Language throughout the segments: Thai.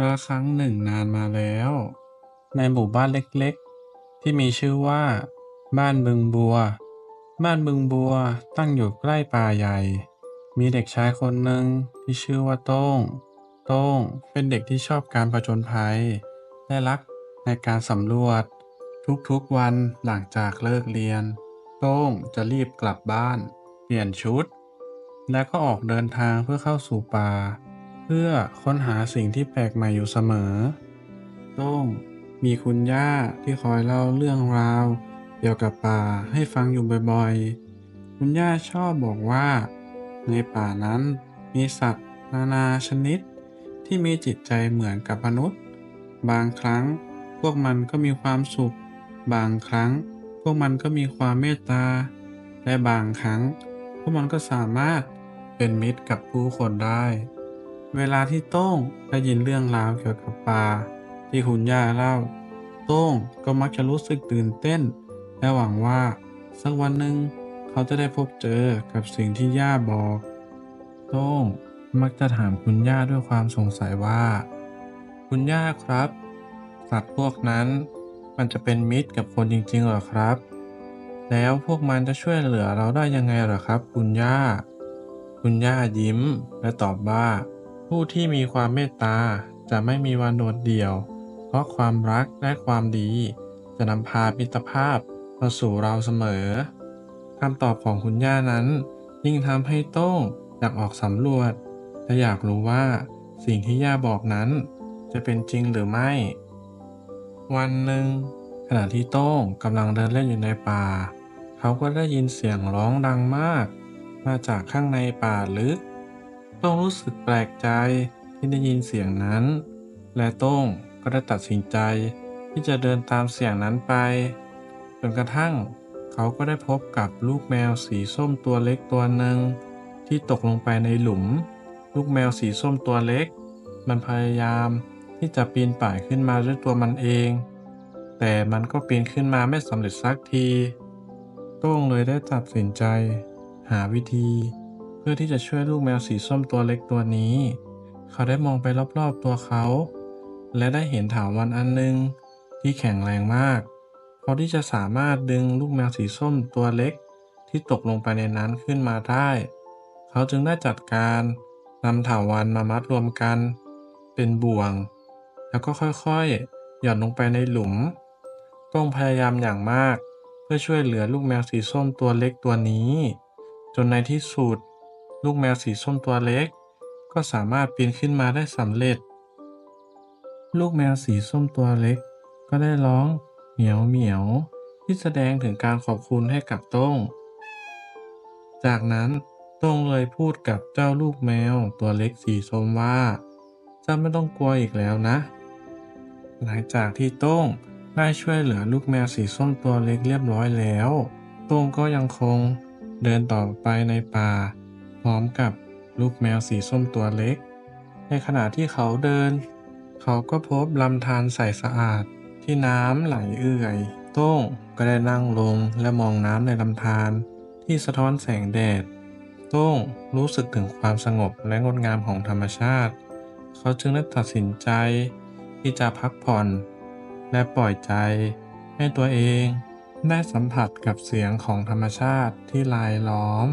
กาลครั้งหนึ่งนานมาแล้ว ในหมู่บ้านเล็กๆ ที่มีชื่อว่า บ้านบึงบัว บ้านบึงบัวตั้งอยู่ใกล้ป่าใหญ่ มีเด็กชายคนหนึ่งที่ชื่อว่าโต้ง โต้งเป็นเด็กที่ชอบการผจญภัย และรักในการสำรวจ ทุกๆวันหลังจากเลิกเรียน โต้งจะรีบกลับบ้าน เปลี่ยนชุด แล้วก็ออกเดินทางเพื่อเข้าสู่ป่า พื่อค้นหาสิ่งที่แปลกใหม่อยู่เสมอ โต้งมีคุณย่าที่คอยเล่าเรื่องราว เกี่ยวกับป่าให้ฟังอยู่บ่อยๆ คุณย่าชอบบอกว่า ในป่านั้นมีสัตว์ นานาชนิด ที่มีจิตใจเหมือนกับมนุษย์ บางครั้งพวกมันก็มีความสุข บางครั้ง พวกมันก็มีความเมตตา และบางครั้ง พวกมันก็สามารถเป็นมิตรกับผู้คนได้ เวลาที่โต้งได้ยินเรื่องราวเกี่ยวกับป่าที่คุณย่าเล่า โต้งก็มักจะรู้สึกตื่นเต้น และหวังว่า สักวันหนึ่งเขาจะได้พบเจอกับสิ่งที่ย่าบอก โต้งมักจะถามคุณย่าด้วยความสงสัยว่า คุณย่าครับ สัตว์พวกนั้น มันจะเป็นมิตรกับคนจริงๆหรอครับ แล้วพวกมันจะช่วยเหลือเราได้ยังไงหรอครับ คุณย่า คุณย่ายิ้มและตอบว่า ผู้ที่มีความเมตตาจะไม่มีวันโดดเดี่ยว เพราะความรักและความดี จะนำพามิตรภาพมาสู่เราเสมอคำตอบของคุณย่านั้น ยิ่งทำให้โต้งอยากออกสำรวจและอยากรู้ว่าสิ่งที่ย่าบอกนั้น จะเป็นจริงหรือไม่ วันหนึ่ง ขณะที่โต้งกำลังเดินเล่นอยู่ในป่า เขาก็ได้ยินเสียงร้องดังมาก มาจากข้างในป่าลึก ต้งรู้สึกแปลกใจที่ได้ยินเสียงนั้น และโต้งก็ได้ตัดสินใจที่จะเดินตามเสียงนั้นไป จนกระทั่งเขาก็ได้พบกับลูกแมวสีส้มตัวเล็กตัวหนึ่งที่ตกลงไปในหลุม ลูกแมวสีส้มตัวเล็ก มันพยายามที่จะปีนป่ายขึ้นมาด้วยตัวมันเอง แต่มันก็ปีนขึ้นมาไม่สำเร็จสักที โต้งเลยได้ตัดสินใจ หาวิธี พื่อที่จะช่วยลูกแมวสีส้มตัวเล็กตัวนี้ เขาได้มองไปรอบๆตัวเขา และได้เห็นถาวรอันหนึ่งที่แข็งแรงมากพอที่จะสามารถดึงลูกแมวสีส้มตัวเล็ก ที่ตกลงไปในนั้นขึ้นมาได้ เขาจึงได้จัดการนำถาวรมามัดรวมกัน เป็นบ่วง แล้วก็ค่อยๆ หย่อนลงไปในหลุม ต้องพยายามอย่างมาก เพื่อช่วยเหลือลูกแมวสีส้มตัวเล็กตัวนี้ จนในที่สุด ลูกแมวสีส้มตัวเล็ก ก็สามารถปีนขึ้นมาได้สำเร็จ ลูกแมวสีส้มตัวเล็ก ก็ได้ร้องเหมียวเหมียวที่แสดงถึงการขอบคุณให้กับโต้ง จากนั้นโต้งเลยพูดกับเจ้าลูกแมวตัวเล็กสีส้มว่าเจ้าไม่ต้องกลัวอีกแล้วนะ หลังจากที่โต้งได้ช่วยเหลือลูกแมวสีส้มตัวเล็กเรียบร้อยแล้ว โต้งก็ยังคงเดินต่อไปในป่า ร้อมกับลูกแมวสีส้มตัวเล็ก ในขณะที่เขาเดิน เขาก็พบลำธารใสสะอาดที่น้ำไหลเอื่อย โต้งก็ได้นั่งลงและมองน้ำในลำธารที่สะท้อนแสงแดด โต้งรู้สึกถึงความสงบและงดงามของธรรมชาติ เขาจึงได้ตัดสินใจ ที่จะพักผ่อน และปล่อยใจ ให้ตัวเองได้สัมผัสกับเสียงของธรรมชาติที่ลายล้อม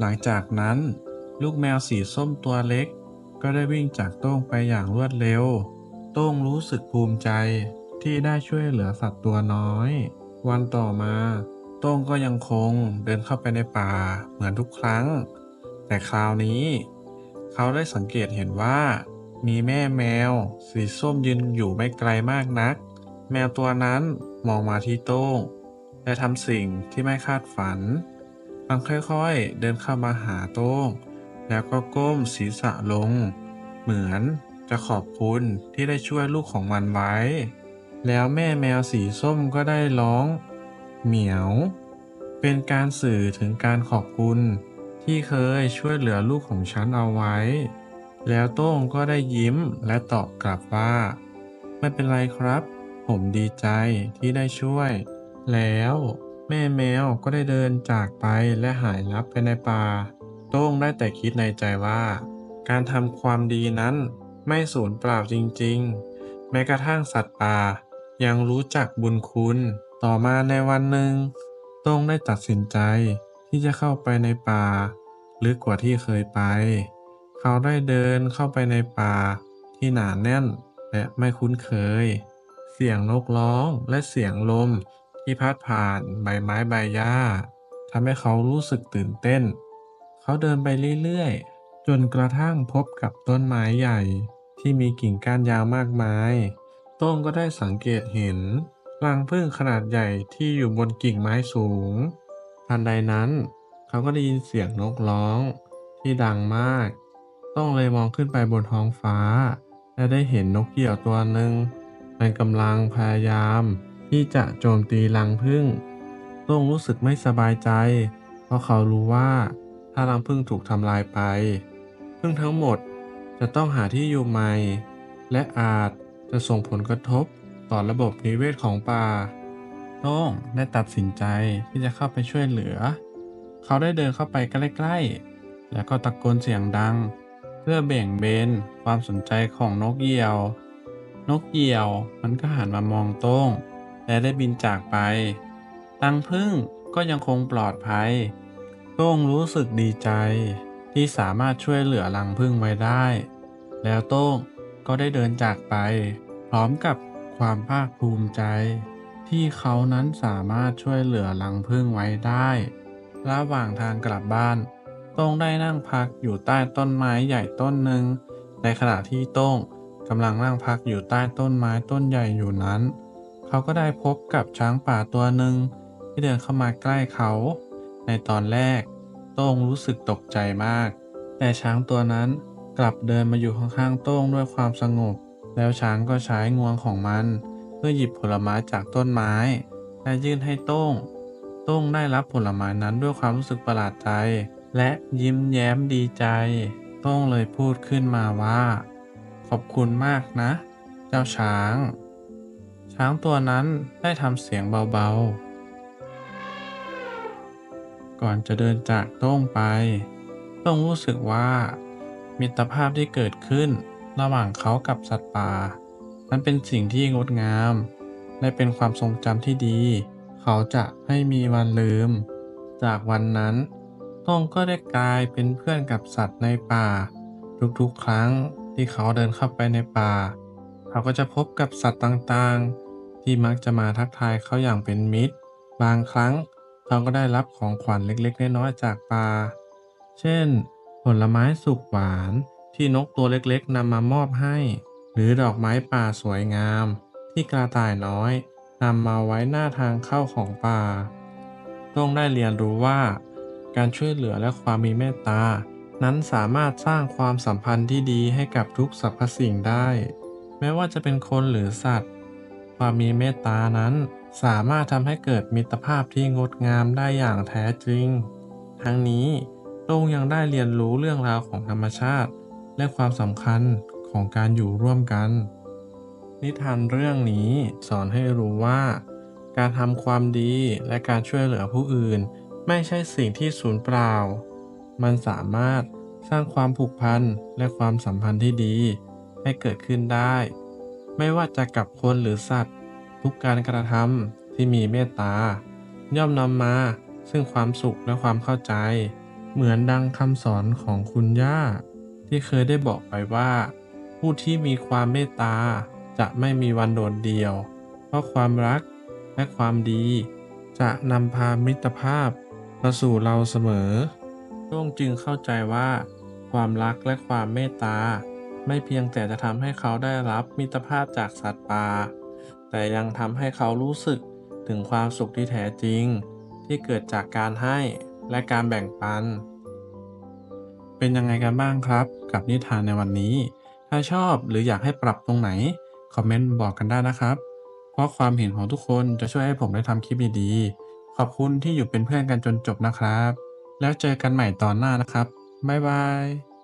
หลังจากนั้น ลูกแมวสีส้มตัวเล็ก ก็ได้วิ่งจากโต้งไปอย่างรวดเร็ว โต้งรู้สึกภูมิใจที่ได้ช่วยเหลือสัตว์ตัวน้อย วันต่อมาโต้งก็ยังคงเดินเข้าไปในป่าเหมือนทุกครั้ง แต่คราวนี้ เขาได้สังเกตเห็นว่า มีแม่แมว สีส้มยืนอยู่ไม่ไกลมากนัก แมวตัวนั้นมองมาที่โต้งและทำสิ่งที่ไม่คาดฝัน มันค่อยๆ เดินเข้ามาหาโต้ง แล้วก็ก้มศีรษะลง เหมือนจะขอบคุณที่ได้ช่วยลูกของมันไว้ แล้วแม่แมวสีส้มก็ได้ร้อง เหมียว เป็นการสื่อถึงการขอบคุณที่เคยช่วยเหลือลูกของฉันเอาไว้ แล้วโต้งก็ได้ยิ้มและตอบกลับว่า ไม่เป็นไรครับ ผมดีใจที่ได้ช่วย แล้ว แม่แมวก็ได้เดินจากไปและหายลับไปในป่า โต้งได้แต่คิดในใจว่า การทำความดีนั้นไม่สูญเปล่าจริงๆ แม้กระทั่งสัตว์ป่า ยังรู้จักบุญคุณ ต่อมาในวันหนึ่ง โต้งได้ตัดสินใจที่จะเข้าไปในป่าลึกกว่าที่เคยไป เขาได้เดินเข้าไปในป่าที่หนาแน่นและไม่คุ้นเคย เสียงนกร้องและเสียงลม ที่พัดผ่านใบไม้ใบหญ้าทำให้เขารู้สึกตื่นเต้น เขาเดินไปเรื่อยๆ จนกระทั่งพบกับต้นไม้ใหญ่ที่มีกิ่งก้านยาวมากมาย โต้งก็ได้สังเกตเห็นรังผึ้งขนาดใหญ่ที่อยู่บนกิ่งไม้สูง ทันใดนั้น เขาก็ได้ยินเสียงนกร้อง ที่ดังมาก ต้องเลยมองขึ้นไปบนท้องฟ้า และได้เห็นนกเหยี่ยวตัวหนึ่งมันกำลังพยายาม ที่จะโจมตีรังผึ้งต้องรู้สึกไม่สบายใจ เพราะเขารู้ว่าถ้ารังผึ้งถูกทำลายไปผึ้งทั้งหมดจะต้องหาที่อยู่ใหม่ และอาจจะส่งผลกระทบต่อระบบนิเวศของป่าโต้งได้ตัดสินใจที่จะเข้าไปช่วยเหลือ เขาได้เดินเข้าไปใกล้ๆ แล้วก็ตะโกนเสียงดัง เพื่อเบ่งเบนความสนใจของนกเหยี่ยว นกเหยี่ยวมันก็หันมามองโต้ง และได้บินจากไป ตังพึ่งก็ยังคงปลอดภัยโต้งรู้สึกดีใจ ที่สามารถช่วยเหลือรังพึ่งไว้ได้ แล้วโต้งก็ได้เดินจากไป พร้อมกับความภาคภูมิใจ ที่เขานั้นสามารถช่วยเหลือรังพึ่งไว้ได้ ระหว่างทางกลับบ้านโต้งได้นั่งพักอยู่ใต้ต้นไม้ใหญ่ต้นหนึ่ง ในขณะที่โต้งกำลังนั่งพักอยู่ใต้ต้นไม้ต้นใหญ่อยู่นั้น เขาก็ได้พบกับช้างป่าตัวหนึ่งที่เดินเข้ามาใกล้เขา ในตอนแรกโต้งรู้สึกตกใจมาก แต่ช้างตัวนั้นกลับเดินมาอยู่ข้างๆโต้งด้วยความสงบ แล้วช้างก็ใช้งวงของมัน เพื่อหยิบผลไม้จากต้นไม้ และยื่นให้โต้ง โต้งได้รับผลไม้นั้นด้วยความรู้สึกประหลาดใจ และยิ้มแย้มดีใจ โต้งเลยพูดขึ้นมาว่า ขอบคุณมากนะ เจ้าช้าง ช้างตัวนั้นได้ทำเสียงเบาๆ ก่อนจะเดินจากโต้งไปโต้งรู้สึกว่า มิตรภาพที่เกิดขึ้นระหว่างเขากับสัตว์ป่า นั้นเป็นสิ่งที่งดงาม และเป็นความทรงจำที่ดี เขาจะไม่มีวันลืม จากวันนั้นโต้งก็ได้กลายเป็นเพื่อนกับสัตว์ในป่า ทุกๆ ครั้งที่เขาเดินเข้าไปในป่า เขาก็จะพบกับสัตว์ต่างๆ ที่มักจะมาทักทายเขาอย่างเป็นมิตร บางครั้งเขาก็ได้รับของขวัญเล็กๆ น้อยๆจากป่าเช่น ผลไม้สุกหวานที่นกตัวเล็กๆนำมามอบให้ หรือดอกไม้ป่าสวยงาม ที่กระต่ายน้อยนำมาไว้หน้าทางเข้าของป่าต้องได้เรียนรู้ว่า การช่วยเหลือและความมีเมตตา นั้นสามารถสร้างความสัมพันธ์ที่ดีให้กับทุกสรรพสิ่งได้ไม่ว่าจะเป็นคนหรือสัตว์ ความมีเมตตานั้น สามารถทำให้เกิดมิตรภาพที่งดงามได้อย่างแท้จริง ทั้งนี้โต้งยังได้เรียนรู้เรื่องราวของธรรมชาติ และความสำคัญของการอยู่ร่วมกัน นิทานเรื่องนี้สอนให้รู้ว่า การทำความดีและการช่วยเหลือผู้อื่น ไม่ใช่สิ่งที่สูญเปล่า มันสามารถสร้างความผูกพันและความสัมพันธ์ที่ดีให้เกิดขึ้นได้ ไม่ว่าจะกับคนหรือสัตว์ ทุกการกระทำที่มีเมตตา ย่อมนำมาซึ่งความสุขและความเข้าใจ เหมือนดังคำสอนของคุณย่า ที่เคยได้บอกไปว่า ผู้ที่มีความเมตตาจะไม่มีวันโดดเดี่ยว เพราะความรักและความดี จะนำพามิตรภาพมาสู่เราเสมอโต้งจึงเข้าใจว่า ความรักและความเมตตา ไม่เพียงแต่จะทำให้เขาได้รับมิตรภาพจากสัตว์ป่า แต่ยังทำให้เขารู้สึกถึงความสุขที่แท้จริง ที่เกิดจากการให้และการแบ่งปัน เป็นยังไงกันบ้างครับ กับนิทานในวันนี้ ถ้าชอบหรืออยากให้ปรับตรงไหน คอมเมนต์บอกกันได้นะครับ เพราะความเห็นของทุกคนจะช่วยให้ผมได้ทำคลิปดีๆ ขอบคุณที่อยู่เป็นเพื่อนกันจนจบนะครับ แล้วเจอกันใหม่ตอนหน้านะครับ บ๊ายบาย